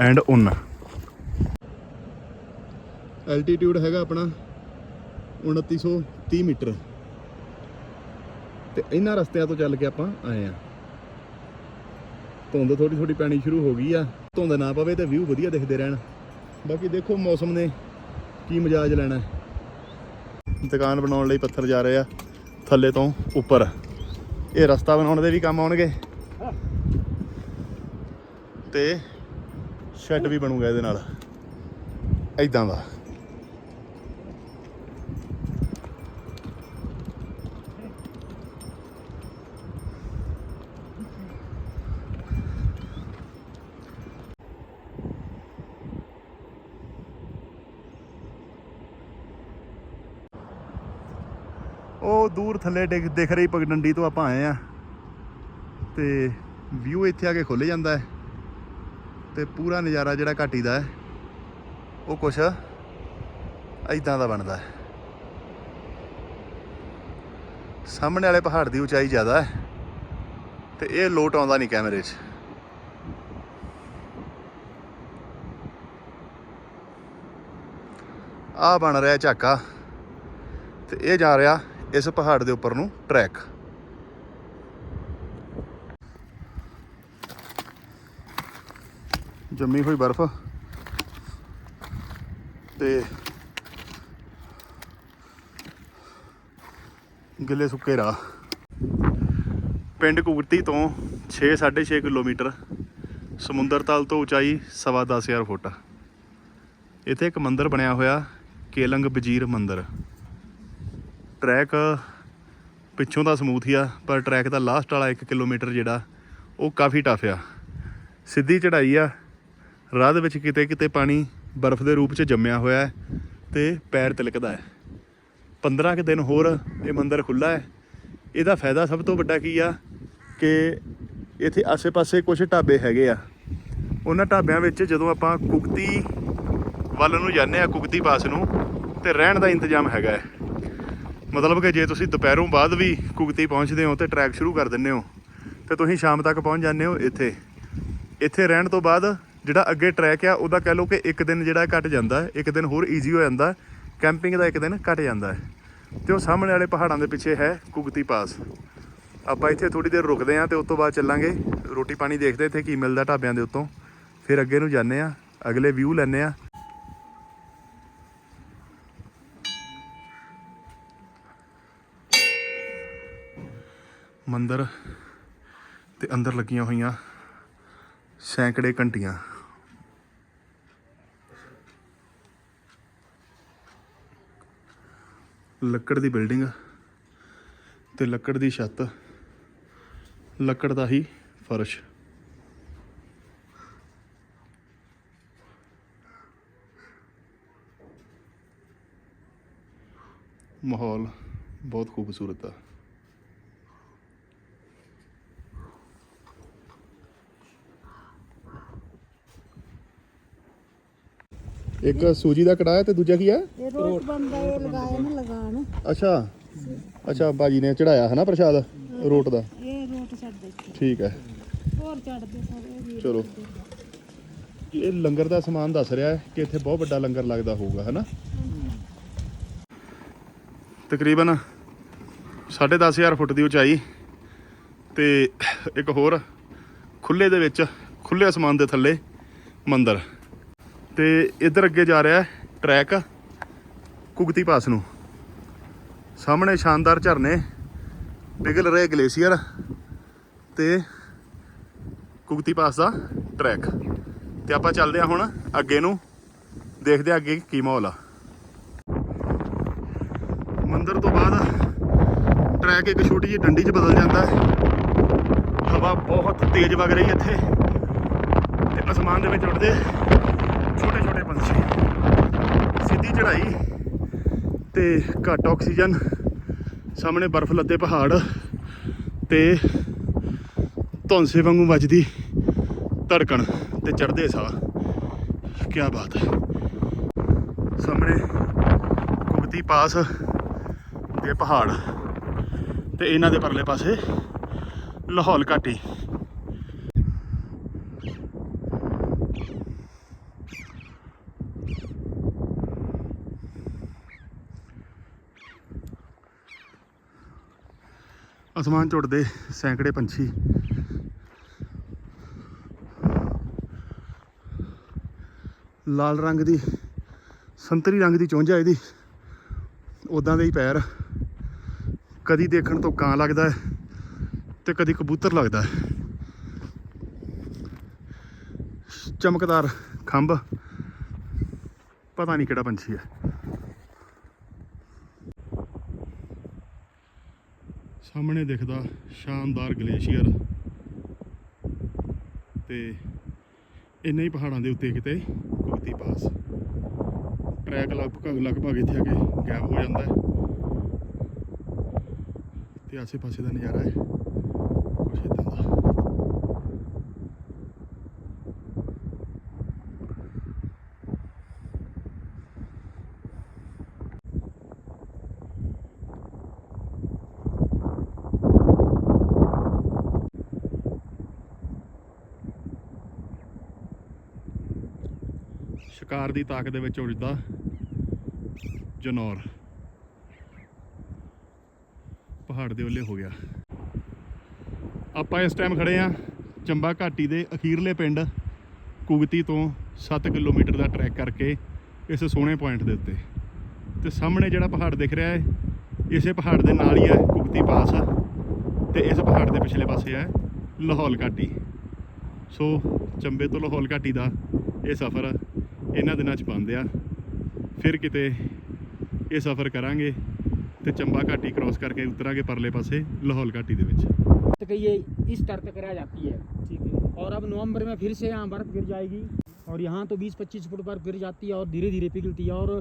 and an altitude ਹੈਗਾ ਆਪਣਾ 2930 ਮੀਟਰ। ਤੇ ਇਹਨਾਂ ਰਸਤਿਆਂ ਤੋਂ ਚੱਲ ਕੇ ਆਪਾਂ ਆਏ ਆ ਧੁੰਦ ਥੋੜੀ ਥੋੜੀ ਪੈਣੀ ਸ਼ੁਰੂ ਹੋ ਗਈ ਆ। ਧੁੰਦ ਨਾ ਪਵੇ ਤੇ ਵਿਊ ਵਧੀਆ ਦਿਖਦੇ ਰਹਿਣ। ਬਾਕੀ ਦੇਖੋ ਮੌਸਮ ਨੇ ਕੀ ਮਜਾਜ ਲੈਣਾ। ਦੁਕਾਨ ਬਣਾਉਣ ਲਈ ਪੱਥਰ ਜਾ ਰਹੇ ਆ ਥੱਲੇ ਤੋਂ ਉੱਪਰ। ਇਹ ਰਸਤਾ ਬਣਾਉਣ ਦੇ ਵੀ ਕੰਮ ਆਉਣਗੇ। ਤੇ ਸ਼ੈੱਡ ਵੀ ਬਣੂਗਾ ਇਹਦੇ ਨਾਲ। ਐਦਾਂ ਦਾ। ਉਹ ਦੂਰ ਥੱਲੇ ਡਿੱਗ ਦਿਖ ਰਹੀ ਪਗਡੰਡੀ ਤੋਂ ਆਪਾਂ ਆਏ ਆ। ਤੇ ਵਿਊ ਇੱਥੇ ਆ ਕੇ ਖੁੱਲ ਜਾਂਦਾ ਹੈ। ਤੇ ਪੂਰਾ ਨਜ਼ਾਰਾ ਜਿਹੜਾ ਘਾਟੀ ਦਾ ਹੈ, ਉਹ ਕੁਛ ਐਦਾਂ ਦਾ ਬਣਦਾ ਹੈ। ਸਾਹਮਣੇ ਵਾਲੇ ਪਹਾੜ ਦੀ ਉਚਾਈ ਜ਼ਿਆਦਾ ਹੈ ਤੇ ਇਹ ਲੋਟ ਆਉਂਦਾ ਨਹੀਂ ਕੈਮਰੇ 'ਚ। ਆ ਬਣ ਰਿਹਾ ਝਾਕਾ ਤੇ ਇਹ ਜਾ ਰਿਹਾ ਇਸ ਪਹਾੜ ਦੇ ਉੱਪਰ ਨੂੰ ਟਰੈਕ। ਜੰਮੀ ਹੋਈ ਬਰਫ਼। ਤੇ ਗਿੱਲੇ ਸੁੱਕੇ ਰਾਹ। ਪਿੰਡ ਕੁਗਤੀ ਤੋਂ 6-6.5 ਕਿਲੋਮੀਟਰ ਸਮੁੰਦਰ ਤਲ ਤੋਂ ਉਚਾਈ ਸਵਾ ਦਸ ਹਜ਼ਾਰ ਫੁੱਟ। ਇੱਥੇ ਇੱਕ ਮੰਦਿਰ ਬਣਿਆ ਹੋਇਆ, ਕੇਲੰਗ ਵਜ਼ੀਰ ਮੰਦਿਰ। ਟਰੈਕ ਪਿੱਛੋਂ ਦਾ ਸਮੂਥ ਹੀ ਆ, ਪਰ ਟਰੈਕ ਦਾ ਲਾਸਟ ਵਾਲਾ 1 ਕਿਲੋਮੀਟਰ ਜਿਹੜਾ, ਉਹ ਕਾਫੀ ਟਫ ਆ। ਸਿੱਧੀ ਚੜ੍ਹਾਈ ਆ ਰਾਹ ਦੇ ਵਿੱਚ ਕਿਤੇ ਕਿਤੇ ਪਾਣੀ ਬਰਫ਼ ਦੇ ਰੂਪ 'ਚ ਜੰਮਿਆ ਹੋਇਆ ਹੈ ਤੇ ਪੈਰ ਤਿਲਕਦਾ ਹੈ। 15 ਕੁ ਦਿਨ ਹੋਰ ਇਹ ਮੰਦਿਰ ਖੁੱਲਾ ਹੈ। ਇਹਦਾ ਫਾਇਦਾ ਸਭ ਤੋਂ ਵੱਡਾ ਕੀ ਆ ਕਿ ਇੱਥੇ ਆਸੇ-ਪਾਸੇ ਕੁਝ ਢਾਬੇ ਹੈਗੇ ਆ। ਉਹਨਾਂ ਢਾਬਿਆਂ ਵਿੱਚ ਜਦੋਂ ਆਪਾਂ ਕੁਗਤੀ ਵੱਲ ਨੂੰ ਜਾਂਦੇ ਆ ਕੁਗਤੀ ਪਾਸ ਨੂੰ, ਤੇ ਰਹਿਣ ਦਾ ਇੰਤਜ਼ਾਮ ਹੈਗਾ ਹੈ। ਮਤਲਬ ਕਿ ਜੇ ਤੁਸੀਂ ਦੁਪਹਿਰੋਂ ਬਾਅਦ ਵੀ ਕੁਗਤੀ ਪਹੁੰਚਦੇ ਹੋ ਤੇ ਟਰੈਕ ਸ਼ੁਰੂ ਕਰ ਦਿੰਦੇ ਹੋ, ਤੇ ਤੁਸੀਂ ਸ਼ਾਮ ਤੱਕ ਪਹੁੰਚ ਜਾਂਦੇ ਹੋ ਇੱਥੇ। ਇੱਥੇ ਰਹਿਣ ਤੋਂ ਬਾਅਦ ਜਿਹੜਾ ਅੱਗੇ ਟਰੈਕ ਆ, ਉਹਦਾ ਕਹਿ ਲਓ ਕਿ ਇੱਕ ਦਿਨ ਜਿਹੜਾ ਘਟ ਜਾਂਦਾ ਇੱਕ ਦਿਨ ਹੋਰ ਈਜ਼ੀ ਹੋ ਜਾਂਦਾ ਕੈਂਪਿੰਗ ਦਾ ਇੱਕ ਦਿਨ ਘਟ ਜਾਂਦਾ ਹੈ। ਤੇ ਉਹ ਸਾਹਮਣੇ ਵਾਲੇ ਪਹਾੜਾਂ ਦੇ ਪਿੱਛੇ ਹੈ ਕੁਗਤੀ ਪਾਸ। ਆਪਾਂ ਇੱਥੇ ਥੋੜੀ ਦੇਰ ਰੁਕਦੇ ਆਂ ਤੇ ਉਸ ਤੋਂ ਬਾਅਦ ਚੱਲਾਂਗੇ। ਰੋਟੀ ਪਾਣੀ ਦੇਖਦੇ ਇੱਥੇ ਕੀ ਮਿਲਦਾ ਢਾਬਿਆਂ ਦੇ ਉੱਤੋਂ। ਫਿਰ ਅੱਗੇ ਨੂੰ ਜਾਂਦੇ ਆ ਅਗਲੇ ਵਿਊ ਲੈਣੇ ਆ ਮੰਦਰ ਤੇ ਅੰਦਰ ਲੱਗੀਆਂ ਹੋਈਆਂ ਸੈਂਕੜੇ ਘੰਟੀਆਂ। ਲੱਕੜ ਦੀ ਬਿਲਡਿੰਗ ਤੇ ਲੱਕੜ ਦੀ ਛੱਤ। ਲੱਕੜ ਦਾ ਹੀ ਫਰਸ਼। ਮਾਹੌਲ ਬਹੁਤ ਖੂਬਸੂਰਤ ਆ। ਇੱਕ ਸੂਜੀ ਦਾ ਕੜਾਹ ਹੈ ਤੇ ਦੂਜਾ ਕੀ ਆ ਇਹ ਰੋਟ ਬੰਦਾ ਇਹ ਲਗਾਏ ਨੇ ਲਗਾਣ। ਅੱਛਾ। ਅੱਛਾ ਬਾਜੀ ਨੇ ਚੜਾਇਆ ਹੈ ਨਾ ਪ੍ਰਸ਼ਾਦ ਰੋਟ ਦਾ? ਇਹ ਰੋਟ। ਠੀਕ ਹੈ। ਹੋਰ ਸਾਰੇ ਚਲੋ। ਇਹ ਲੰਗਰ ਦਾ ਸਮਾਨ ਦੱਸ ਰਿਹਾ ਹੈ ਕਿ ਇੱਥੇ ਬਹੁਤ ਵੱਡਾ ਲੰਗਰ ਲੱਗਦਾ ਹੋਊਗਾ ਹੈਨਾ? ਤਕਰੀਬਨ 10500 ਫੁੱਟ ਦੀ ਉਚਾਈ ਤੇ ਇੱਕ ਹੋਰ ਖੁੱਲੇ ਦੇ ਵਿੱਚ ਖੁੱਲੇ ਅਸਮਾਨ ਦੇ ਥੱਲੇ ਮੰਦਰ। ਤੇ ਇੱਧਰ ਅੱਗੇ ਜਾ ਰਿਹਾ ਟਰੈਕ ਕੁਗਤੀ ਪਾਸ ਨੂੰ। ਸਾਹਮਣੇ ਸ਼ਾਨਦਾਰ ਝਰਨੇ, ਪਿਘਲ ਰਹੇ ਗਲੇਸ਼ੀਅਰ ਤੇ ਕੁਗਤੀ ਪਾਸ ਦਾ ਟਰੈਕ। ਤੇ ਆਪਾਂ ਚੱਲਦੇ ਆ ਹੁਣ ਅੱਗੇ ਨੂੰ, ਦੇਖਦੇ ਆ ਅੱਗੇ ਕੀ ਮਾਹੌਲ ਆ। ਮੰਦਰ ਤੋਂ ਬਾਅਦ ਟਰੈਕ ਇੱਕ ਛੋਟੀ ਜਿਹੀ ਡੰਡੀ 'ਚ ਬਦਲ ਜਾਂਦਾ ਹੈ। ਹਵਾ ਬਹੁਤ ਤੇਜ਼ ਵਗ ਰਹੀ ਇੱਥੇ। ਤੇ ਅਸਮਾਨ ਦੇ ਵਿੱਚ ਉੱਡਦੇ ਛੋਟੇ ਛੋਟੇ ਪੰਛੀ ਸਿੱਧੀ ਚੜ੍ਹਾਈ ਤੇ ਘੱਟ ਆਕਸੀਜਨ, ਸਾਹਮਣੇ ਬਰਫ਼ ਲੱਦੇ ਪਹਾੜ ਤੇ ਧੌਂਸੇ ਵਾਂਗੂ ਵੱਜਦੀ ਧੜਕਣ ਤੇ ਚੜ੍ਹਦੇ ਸਾਹ। ਕੀ ਬਾਤ ਹੈ। ਸਾਹਮਣੇ ਕੁਗਤੀ ਪਾਸ ਦੇ ਪਹਾੜ ਤੇ ਇਹਨਾਂ ਦੇ ਪਰਲੇ ਪਾਸੇ ਲਾਹੌਲ ਘਾਟੀ। ਅਸਮਾਨ 'ਚ ਉੱਡਦੇ ਸੈਂਕੜੇ ਪੰਛੀ। ਲਾਲ ਰੰਗ ਦੀ, ਸੰਤਰੀ ਰੰਗ ਦੀ ਚੁੰਝ ਆ ਇਹਦੀ। ਉਦਾਂ ਦੇ ਹੀ ਪੈਰ। ਕਦੀ ਦੇਖਣ ਤੋਂ ਕਾਂ ਲੱਗਦਾ ਹੈ ਤੇ ਕਦੀ ਕਬੂਤਰ ਲੱਗਦਾ ਹੈ। ਚਮਕਦਾਰ ਖੰਭ। ਪਤਾ ਨਹੀਂ ਕਿਹੜਾ ਪੰਛੀ ਹੈ। ਸਾਹਮਣੇ ਦਿਖਦਾ ਸ਼ਾਨਦਾਰ ਗਲੇਸ਼ੀਅਰ। ਤੇ ਇੰਨੇ ਹੀ ਪਹਾੜਾਂ ਦੇ ਉੱਤੇ ਕਿਤੇ ਕੁਗਤੀ ਪਾਸ। ਟਰੈਕ ਲਗਭਗ ਲਗਭਗ ਇੱਥੇ ਆ ਕੇ ਗਾਇਬ ਹੋ ਜਾਂਦਾ ਹੈ। ਤੇ ਆਸੇ ਪਾਸੇ ਦਾ ਨਜ਼ਾਰਾ ਹੈ ਕੁਛ ਇਦਾਂ ਦਾ ਕਾਰ ਦੀ ਤਾਕ ਦੇ ਵਿੱਚ ਉਲਝਦਾ ਜਨੌਰ। ਪਹਾੜ ਦੇ ਉੱਲੇ ਹੋ ਗਿਆ। ਆਪਾਂ ਇਸ ਟਾਈਮ ਖੜੇ ਆ ਚੰਬਾ ਘਾਟੀ ਦੇ ਅਖੀਰਲੇ ਪਿੰਡ ਕੁਗਤੀ ਤੋਂ 7 ਕਿਲੋਮੀਟਰ ਦਾ ਟਰੈਕ ਕਰਕੇ ਇਸ ਸੋਹਣੇ ਪੁਆਇੰਟ ਦੇ ਉੱਤੇ। ਤੇ ਸਾਹਮਣੇ ਜਿਹੜਾ ਪਹਾੜ ਦਿਖ ਰਿਹਾ ਹੈ, ਇਸੇ ਪਹਾੜ ਦੇ ਨਾਲ ਹੀ ਹੈ ਕੁਗਤੀ ਪਾਸ। ਤੇ ਇਸ ਪਹਾੜ ਦੇ ਪਿਛਲੇ ਪਾਸੇ ਹੈ ਲਾਹੌਲ ਘਾਟੀ। ਸੋ ਚੰਬੇ ਤੋਂ ਲਾਹੌਲ ਘਾਟੀ ਦਾ ਇਹ ਸਫ਼ਰ ਇਹਨਾਂ ਦਿਨਾਂ 'ਚ ਪਾਉਂਦੇ ਆ ਫਿਰ ਕਿਤੇ ਇਹ ਸਫ਼ਰ ਕਰਾਂਗੇ ਤੇ ਚੰਬਾ ਘਾਟੀ ਕ੍ਰਾਸ ਕਰਕੇ ਉਤਰਾਂਗੇ ਪਰਲੇ ਪਾਸੇ ਲਾਹੌਲ ਘਾਟੀ ਦੇ ਵਿੱਚ तक ये इस स्तर तक रह जाती है ਠੀਕ ਹੈ और अब नवंबर में फिर से यहाँ बर्फ गिर जाएगी और यहाँ तो 20-25 फुट बर्फ गिर जाती है और धीरे धीरे पिघलती है और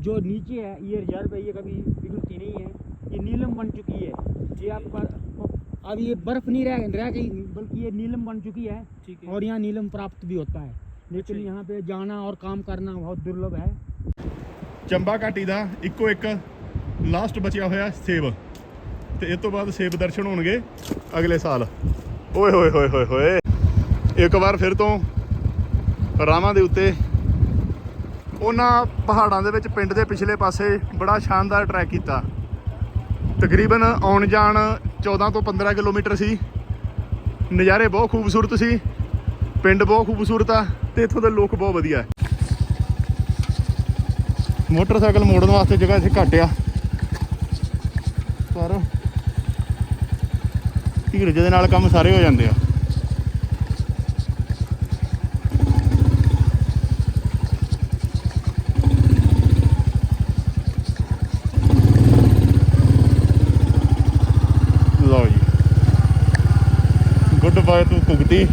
जो नीचे है ये रिजर्व है ये कभी पिघलती नहीं है ये नीलम बन चुकी है ये आप पर अब ये बर्फ नहीं रह रह गई बल्कि ये नीलम बन चुकी है ਠੀਕ ਹੈ और यहाँ नीलम प्राप्त भी होता है अच्छा लेकिन जी। यहाँ पे जाना और काम करना बहुत दुर्लभ है ਚੰਬਾ ਘਾਟੀ ਦਾ ਇੱਕੋ ਇੱਕ ਲਾਸਟ ਬਚਿਆ ਹੋਇਆ ਸੇਬ ਤੇ ਇਸ ਤੋਂ ਬਾਅਦ ਸੇਬ ਦਰਸ਼ਨ ਹੋਣਗੇ ਅਗਲੇ ਸਾਲ ਓਏ ਹੋਏ ਹੋਏ ਹੋਏ ਹੋਏ ਇੱਕ ਵਾਰ ਫਿਰ ਤੋਂ ਰਾਵਾਂ ਦੇ ਉੱਤੇ ਉਹਨਾਂ ਪਹਾੜਾਂ ਦੇ ਵਿੱਚ ਪਿੰਡ ਦੇ ਪਿਛਲੇ ਪਾਸੇ ਬੜਾ ਸ਼ਾਨਦਾਰ ਟਰੈਕ ਕੀਤਾ ਤਕਰੀਬਨ ਆਉਣ ਜਾਣ 14 ਤੋਂ 15 ਕਿਲੋਮੀਟਰ ਸੀ ਨਜ਼ਾਰੇ ਬਹੁਤ ਖੂਬਸੂਰਤ ਸੀ ਪਿੰਡ ਬਹੁਤ ਖੂਬਸੂਰਤ ਆ ਤੇ ਇੱਥੋਂ ਦੇ ਲੋਕ ਬਹੁਤ ਵਧੀਆ ਹੈ। ਮੋਟਰਸਾਈਕਲ ਮੋੜਨ ਵਾਸਤੇ ਜਗ੍ਹਾ ਇੱਥੇ ਘੱਟ ਆ। ਪਰ ਧੀਰਜ ਦੇ ਨਾਲ ਕੰਮ ਸਾਰੇ ਹੋ ਜਾਂਦੇ ਆ। ਲਓ ਜੀ। ਗੁੱਡ ਬਾਏ ਤੂੰ ਕੁਗਤੀ।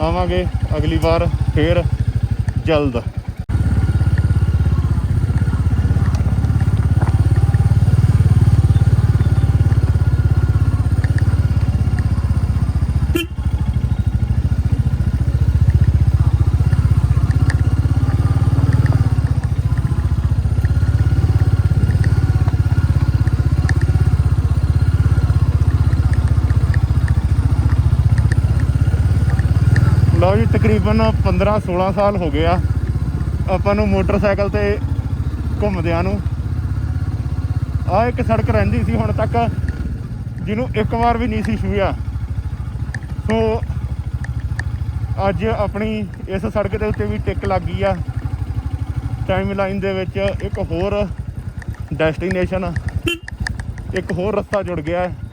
ਆਵਾਂਗੇ। ਅਗਲੀ ਵਾਰ ਫੇਰ ਜਲਦ ਲਓ ਜੀ ਤਕਰੀਬਨ 15 16 ਸਾਲ ਹੋ ਗਏ ਆ ਆਪਾਂ ਨੂੰ ਮੋਟਰਸਾਈਕਲ ਤੇ ਘੁੰਮਦਿਆਂ ਨੂੰ। ਆ ਇੱਕ ਸੜਕ ਰਹਿੰਦੀ ਸੀ ਹੁਣ ਤੱਕ, ਜਿਹਨੂੰ ਇੱਕ ਵਾਰ ਵੀ ਨਹੀਂ ਸੀ ਛੂਹਿਆ। ਸੋ ਅੱਜ ਆਪਣੀ ਇਸ ਸੜਕ ਦੇ ਉੱਤੇ ਵੀ ਟਿਕ ਲੱਗ ਗਈ ਆ। ਟਾਈਮ ਲਾਈਨ ਦੇ ਵਿੱਚ ਇੱਕ ਹੋਰ ਡੈਸਟੀਨੇਸ਼ਨ ਇੱਕ ਹੋਰ ਰਸਤਾ ਜੁੜ ਗਿਆ। ਹੈ